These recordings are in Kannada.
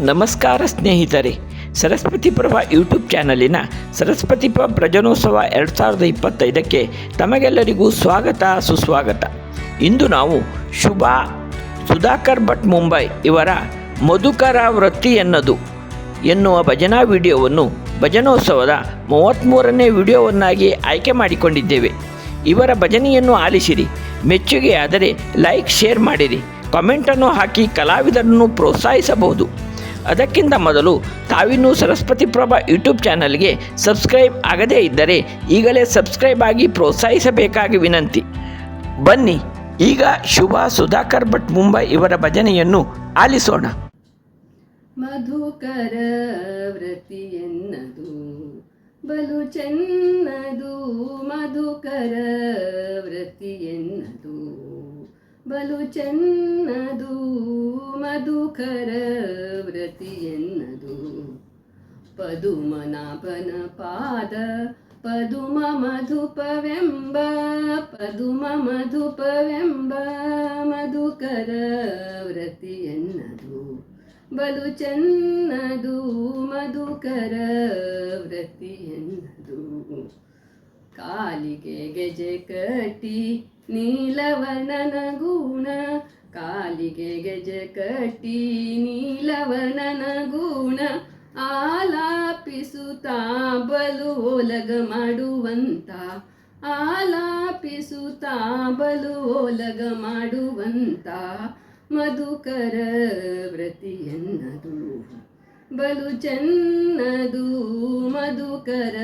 ನಮಸ್ಕಾರ ಸ್ನೇಹಿತರೆ, ಸರಸ್ವತಿ ಪ್ರಭಾ ಯೂಟ್ಯೂಬ್ ಚಾನಲಿನ ಸರಸ್ವತಿ ಪ್ರ ಪ್ರಜನೋತ್ಸವ ಎರಡು ಸಾವಿರದ ಇಪ್ಪತ್ತೈದಕ್ಕೆ ತಮಗೆಲ್ಲರಿಗೂ ಸ್ವಾಗತ, ಸುಸ್ವಾಗತ. ಇಂದು ನಾವು ಶುಭಾ ಸುಧಾಕರ್ ಭಟ್ ಮುಂಬೈ ಇವರ ಮಧುಕರ ವೃತ್ತಿ ಎನ್ನದು ಎನ್ನುವ ಭಜನಾ ವಿಡಿಯೋವನ್ನು ಭಜನೋತ್ಸವದ ಮೂವತ್ತ್ಮೂರನೇ ವಿಡಿಯೋವನ್ನಾಗಿ ಆಯ್ಕೆ ಮಾಡಿಕೊಂಡಿದ್ದೇವೆ. ಇವರ ಭಜನೆಯನ್ನು ಆಲಿಸಿರಿ, ಮೆಚ್ಚುಗೆಯಾದರೆ ಲೈಕ್, ಶೇರ್ ಮಾಡಿರಿ, ಕಾಮೆಂಟನ್ನು ಹಾಕಿ ಕಲಾವಿದರನ್ನು ಪ್ರೋತ್ಸಾಹಿಸಬಹುದು. ಅದಕ್ಕಿಂತ ಮೊದಲು ತಾವಿನ್ನೂ ಸರಸ್ವತಿ ಪ್ರಭಾ ಯೂಟ್ಯೂಬ್ ಚಾನಲ್ಗೆ ಸಬ್ಸ್ಕ್ರೈಬ್ ಆಗದೇ ಇದ್ದರೆ ಈಗಲೇ ಸಬ್ಸ್ಕ್ರೈಬ್ ಆಗಿ ಪ್ರೋತ್ಸಾಹಿಸಬೇಕಾಗಿ ವಿನಂತಿ. ಬನ್ನಿ, ಈಗ ಶುಭಾ ಸುಧಾಕರ್ ಭಟ್ ಮುಂಬೈ ಇವರ ಭಜನೆಯನ್ನು ಆಲಿಸೋಣ. ಮಧುಕರ ವ್ರತಿಯನ್ನದು ಬಲು ಚೆನ್ನದು ಮಧುಕರ ವ್ರತಿಯನ್ನದು ಬಲು ಚೆನ್ನದು ಮಧುಕರ ವ್ರತಿಯನ್ನದು ಪದುಮನಾಭನ ಪಾದ, ಪದುಮ ಮಧುಪವೆಂಬ ಪದುಮ ಮಧುಪವೆಂಬ ಮಧುಕರ ವ್ರತಿಯನ್ನದು ಬಲು ಚೆನ್ನದು ಮಧುಕರ ವ್ರತಿಯನ್ನದು ಕಾಲಿಗೆ ಗೆಜೆ ಕಟ್ಟಿ, ನೀಲವರ್ಣನ ಗುಣ ಕಾಲಿಗೆ ಗೆಜೆ ಕಟ್ಟಿ ನೀಲವನನ ಗುಣ ಆಲಾಪಿಸುತ್ತಾ ಬಲು ಓಲಗ ಮಾಡುವಂತ, ಆಲಾಪಿಸುತ್ತಾ ಬಲು ಓಲಗ ಮಾಡುವಂತ ಮಧುಕರ ವ್ರತಿಯನ್ನದು ಬಲು ಚೆನ್ನದು ಮಧುಕರ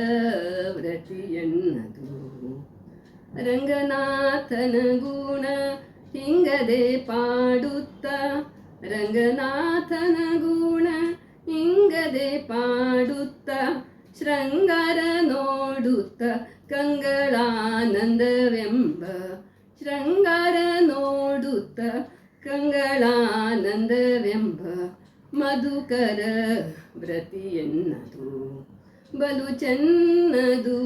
ವ್ರತಿಯನ್ನದು ರಂಗನಾಥನ ಗುಣ ಹಿಂಗದೆ ಪಾಡುತ್ತ ರಂಗನಾಥನ ಗುಣ ಹಿಂಗದೆ ಪಾಡುತ್ತ ಶೃಂಗಾರ ನೋಡುತ್ತ ಕಂಗಳಾನಂದವೆಂಬ ಶೃಂಗಾರ ನೋಡುತ್ತ ಕಂಗಳಾನಂದವೆಂಬ ಮಧುಕರ ವ್ರತಿಯನ್ನದು ಬಲು ಚೆನ್ನದು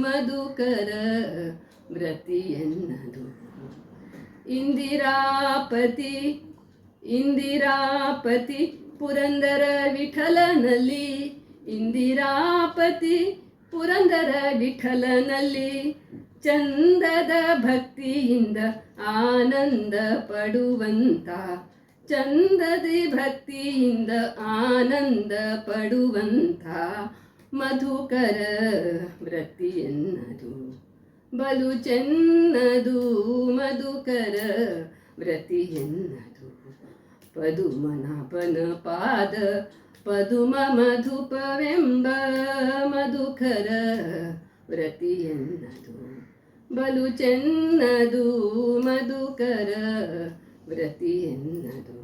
ಮಧುಕರ ವ್ರತಿಯನ್ನದು ಇಂದಿರಾಪತಿ ಇಂದಿರಾಪತಿ ಪುರಂದರ ವಿಠಲನಲ್ಲಿ, ಇಂದಿರಾಪತಿ ಪುರಂದರ ವಿಠಲನಲ್ಲಿ, ಚಂದದ ಭಕ್ತಿಯಿಂದ ಆನಂದ ಪಡುವಂತ, ಚಂದದಿ ಭಕ್ತಿಯಿಂದ ಆನಂದ ಪಡುವಂತ ಮಧುಕರ ವ್ರತಿಯನ್ನದು ಬಲು ಚೆನ್ನದು ಮಧುಕರ ವ್ರತಿಯನ್ನದು ಪದುಮನಪನ ಪಾದ ಪದುಮ ಮಧುಪವೆಂಬ ಮಧುಕರ ವ್ರತಿಯನ್ನದು ಬಲು ಚೆನ್ನದು ಮಧುಕರ ವ್ರತಿಯನ್ನದು